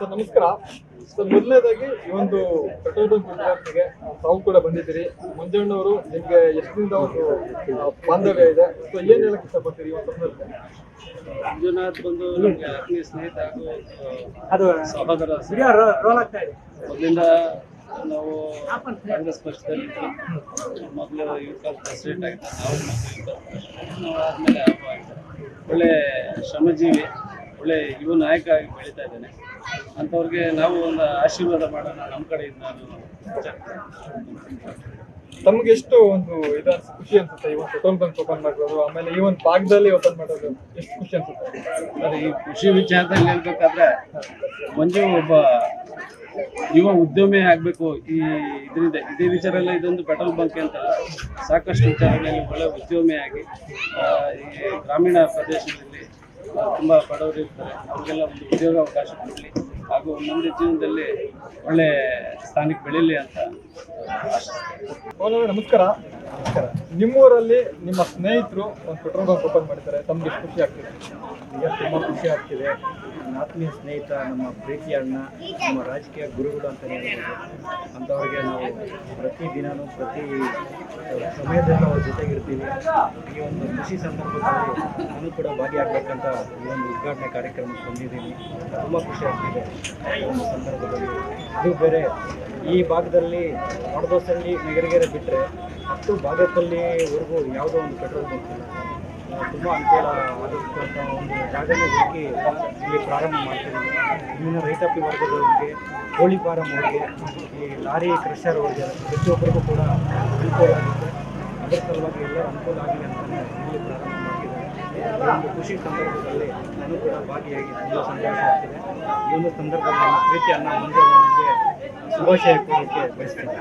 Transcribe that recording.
Sir ನಮಸ್ಕಾರ. Sir ಮೊದಲನೇದಾಗಿ ಈ ಒಂದು ಪೆಟ್ರೋಲ್ ಬಂಕ್ ಉದ್ಘಾಟನೆಗೆ ತಾವು ಕೂಡ ಬಂದಿದ್ದೀರಿ. ಮಂಜಣ್ಣವರು ನಿಮಗೆ ಎಷ್ಟರಿಂದ ಒಂದು ಬಾಂಧವ್ಯ ಇದೆ. ಸೊ ಏನು ಹೇಳಕ್ ಇಷ್ಟಪಡ್ತೀರಿ ಈ ಒಂದು ಸಂದರ್ಭದಲ್ಲಿ? ಮಂಜುನಾಥ್ ಬಂದು ನಮಗೆ ಆತ್ಮೀಯ ಸ್ನೇಹಿತ ಹಾಗೂ ಅದು ಸಹೋದರ ಮೊದಲಿಂದ ನಾವು ಕಾಂಗ್ರೆಸ್ ಪಕ್ಷದಲ್ಲಿ ಮೊದಲು ಯೂತ್ ಕಾಂಗ್ರೆಸ್ ಪ್ರೆಸಿಡೆಂಟ್ ಆಗಿದ್ದ ನಾವು. ನಾವು ಆದ್ಮೇಲೆ ಒಳ್ಳೆ ಶ್ರಮಜೀವಿ ಒಳ್ಳೆ ಯುವ ನಾಯಕ ಆಗಿ ಬೆಳೀತಾ ಇದ್ದಾನೆ. ಅಂಥವ್ರಿಗೆ ನಾವು ಒಂದು ಆಶೀರ್ವಾದ ಮಾಡೋಣ ನಮ್ಮ ಕಡೆಯಿಂದ ತಮ್ಗೆ ಎಷ್ಟು ಒಂದು ಇದು ಖುಷಿ ಅನ್ಸುತ್ತೆ ಈ ಒಂದು ಪೆಟ್ರೋಲ್ ಬಂಕ್ ಓಪನ್ ಮಾಡೋದು ಆಮೇಲೆ ಈ ಒಂದು ಭಾಗದಲ್ಲಿ ಓಪನ್ ಮಾಡೋದು ಎಷ್ಟು ಖುಷಿ ಅನ್ಸುತ್ತೆ? ಅದೇ ಈ ಕೃಷಿ ವಿಚಾರದಲ್ಲಿ ಹೇಳ್ಬೇಕಾದ್ರೆ ಮಂಜು ಒಬ್ಬ ಯುವ ಉದ್ಯಮಿ ಆಗಬೇಕು ಈ ಇದರಿಂದ ಇದೇ ವಿಚಾರ ಎಲ್ಲ ಇದೊಂದು ಪೆಟ್ರೋಲ್ ಬಂಕ್ ಅಂತಲ್ಲ ಸಾಕಷ್ಟು ವಿಚಾರಗಳಲ್ಲಿ ಒಳ್ಳೆ ಉದ್ಯಮಿಯಾಗಿ ಈ ಗ್ರಾಮೀಣ ಪ್ರದೇಶದಲ್ಲಿ ತುಂಬ ಬಡವರು ಇರ್ತಾರೆ ಅವ್ರಿಗೆಲ್ಲ ಒಂದು ಉದ್ಯೋಗ ಅವಕಾಶ ಕೊಡಲಿ. ಹಾಗೂ ಮುಂದೆ ಜೀವನದಲ್ಲಿ ಒಳ್ಳೆ ಸ್ಥಾನಕ್ಕೆ ಬೆಳೀಲಿ ಅಂತ. ನಮಸ್ಕಾರ. ನಮಸ್ಕಾರ. ನಿಮ್ಮೂರಲ್ಲಿ ನಿಮ್ಮ ಸ್ನೇಹಿತರು ಒಂದು ಪೆಟ್ರೋಲ್ ಬಂಕ್ ಓಪನ್ ಮಾಡಿದ್ದಾರೆ. ತಮ್ಗೆ ಎಷ್ಟು ಖುಷಿ ಆಗ್ತಿದೆ? ಈಗ ತುಂಬ ಖುಷಿ ಆಗ್ತಿದೆ. ನನ್ನ ಆತ್ಮೀಯ ಸ್ನೇಹಿತ ನಮ್ಮ ಪ್ರೀತಿ ಅಣ್ಣ ನಮ್ಮ ರಾಜಕೀಯ ಗುರುಗಳು ಅಂತ ಹೇಳ್ಬೋದು ಅಂಥವ್ರಿಗೆ ಪ್ರತಿ ದಿನವೂ ಪ್ರತಿ ಸಮಯದಲ್ಲೂ ಅವ್ರ ಜೊತೆಗಿರ್ತೀವಿ. ಈ ಒಂದು ಖುಷಿ ಸಂದರ್ಭದಲ್ಲಿ ನಾನು ಕೂಡ ಭಾಗಿಯಾಗಬೇಕಂತ ಈ ಒಂದು ಉದ್ಘಾಟನೆ ಕಾರ್ಯಕ್ರಮಕ್ಕೆ ಬಂದಿದ್ದೀನಿ ತುಂಬ ಖುಷಿ ಆಗ್ತಿದೆ. ಈ ಒಂದು ಸಂದರ್ಭದಲ್ಲಿ ಇದು ಬೇರೆ, ಈ ಭಾಗದಲ್ಲಿ ಹೊಡೆದೋಸಲ್ಲಿ ನಗರಗೆರೆ ಬಿಟ್ಟರೆ ಹತ್ತು ಭಾಗದಲ್ಲಿವರೆಗೂ ಯಾವುದೋ ಒಂದು ಪೆಟ್ರೋಲ್ ಬಂಕ್ ಇಲ್ಲ. ತುಂಬ ಅನುಕೂಲ ಆಗುತ್ತಂತ ಒಂದು ಜಾಗನೇ ಹುಡುಕಿ ಇಲ್ಲಿ ಪ್ರಾರಂಭ ಮಾಡ್ತಿದ್ದೀವಿ ಇಲ್ಲಿನ ರೈತಾಪಿ ವರ್ಗದವರಿಗೆ ಕೋಳಿ ಫಾರಂ ಅವರಿಗೆ ಈ ಲಾರಿ ಕ್ರಷರ್ ಅವರಿಗೆ, ಪ್ರತಿಯೊಬ್ಬರಿಗೂ ಕೂಡ ಅನುಕೂಲ ಆಗುತ್ತೆ. ಅದರ ಸಲುವಾಗಿ ಎಲ್ಲರೂ ಅನುಕೂಲ ಆಗಿದೆ ಅಂತಲೇ ಇಲ್ಲಿ ಪ್ರಾರಂಭ ಮಾಡಿದ್ದಾರೆ ಒಂದು ಕೃಷಿ ಸಂದರ್ಭದಲ್ಲಿ ನಾನು ಕೂಡ ಭಾಗಿಯಾಗಿ ತುಂಬ ಸಂತೋಷ ಆಗ್ತಿದೆ. ಈ ಒಂದು ಸಂದರ್ಭದಲ್ಲಿ ನನ್ನ ಪ್ರೀತಿ ಅನ್ನ ಮಂಜು ನನಗೆ ಶುಭಾಶಯ ಕೋರಕ್ಕೆ ಬಯಸ್ತೀನಿ.